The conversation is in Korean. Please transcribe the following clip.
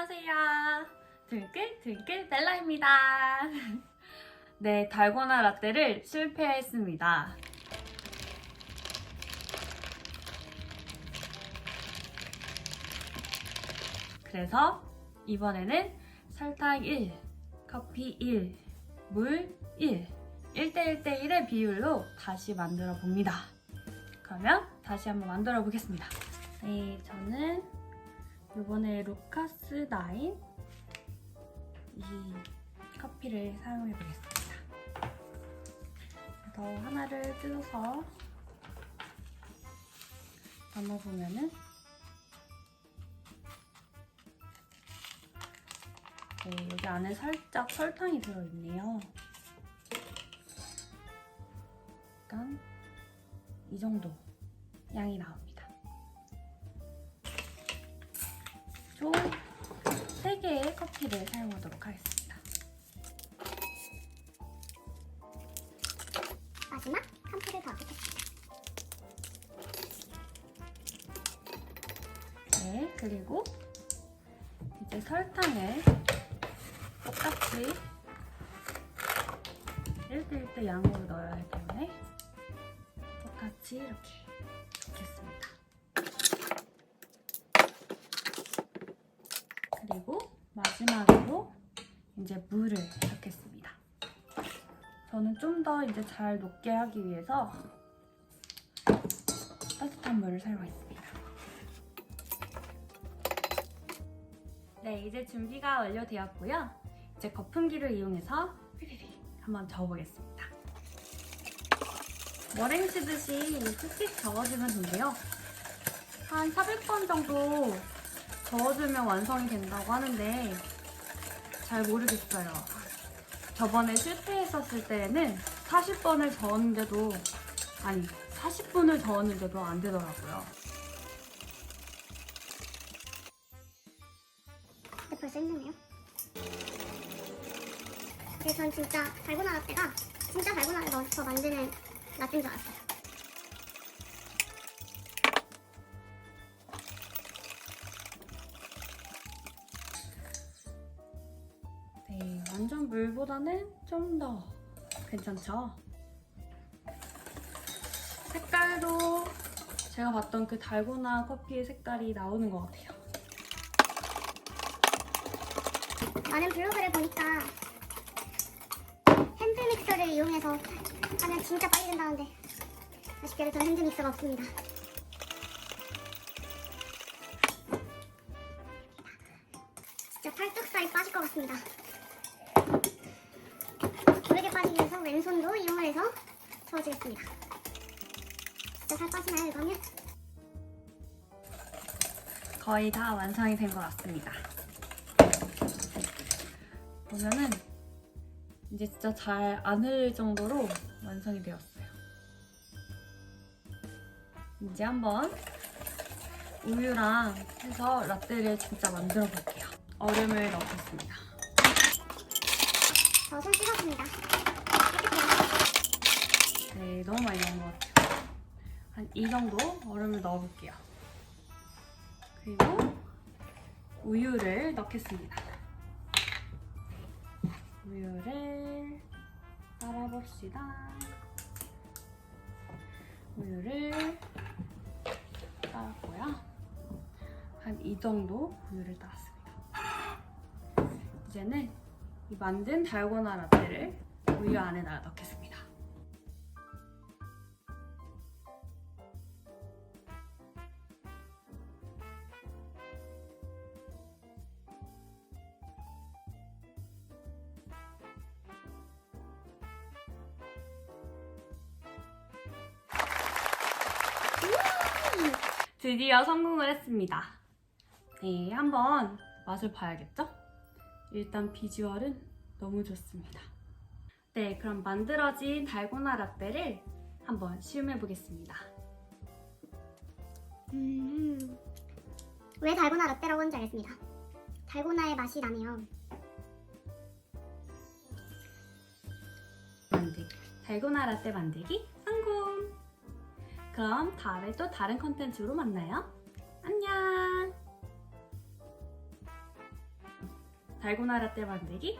안녕하세요. 들깨 들깨 벨라입니다. 네, 달고나 라떼를 실패했습니다. 그래서 이번에는 설탕 1, 커피 1, 물 1, 1대1대1의 비율로 다시 만들어 봅니다. 그러면 다시 한번 만들어 보겠습니다. 네, 저는 이번에 루카스 9이 커피를 사용해 보겠습니다. 그래서 하나를 뜯어서 담아보면은 네, 여기 안에 살짝 설탕이 들어있네요. 약간 이 정도 양이 나옵니다. 총 3개의 커피를 사용하도록 하겠습니다. 마지막 한 풀을 더 넣겠습니다. 네, 그리고 이제 설탕을 똑같이 1대1대 양으로 넣어야 하기 때문에 똑같이 이렇게 넣겠습니다. 그리고 마지막으로 이제 물을 넣겠습니다. 저는 좀 더 이제 잘 녹게 하기 위해서 따뜻한 물을 사용했습니다. 네, 이제 준비가 완료되었고요. 이제 거품기를 이용해서 한번 저어보겠습니다. 머랭 치듯이 쭉쭉 저어주면 된대요. 한 400번 정도 저어주면 완성이 된다고 하는데 잘 모르겠어요. 저번에 실패했었을 때는 40번을 저었는데도 아니 40분을 저었는데도 안 되더라고요. 근데 벌써 힘드네요. 근데 전 진짜 달고 나 라떼가 진짜 달고나를 넣어서 만드는 라떼인 줄 알았어요. 완전 물보다는 좀 더 괜찮죠? 색깔도 제가 봤던 그 달고나 커피의 색깔이 나오는 것 같아요. 많은 블로그를 보니까 핸드 믹서를 이용해서 하면 진짜 빨리 된다는데 아쉽게도 저는 핸드 믹서가 없습니다. 진짜 팔뚝살이 빠질 것 같습니다. 고르게 빠지기 위해서 해서 저어주겠습니다. 진짜 살 빠지나요 이거면? 거의 다 완성이 된 것 같습니다. 보면은 이제 진짜 잘안 흘릴 정도로 완성이 되었어요. 이제 한번 우유랑 해서 라떼를 진짜 만들어 볼게요. 얼음을 넣겠습니다. 저손 씻었습니다. 한 이 정도 얼음을 넣어볼게요. 그리고 우유를 넣겠습니다. 우유를 따라봅시다. 우유를 따랐고요. 한 이 정도 우유를 따랐습니다. 이제는 이 만든 달고나 라떼를 우유 안에다 넣겠습니다. 드디어 성공을 했습니다. 네, 한번 맛을 봐야겠죠? 일단 비주얼은 너무 좋습니다. 네, 그럼 만들어진 달고나 라떼를 한번 시음해 보겠습니다. 음, 왜 달고나 라떼라고 하는지 알겠습니다. 달고나의 맛이 나네요. 만들기. 달고나 라떼 만들기! 그럼 다음에 또 다른 컨텐츠로 만나요. 안녕! 달고나 라떼 만들기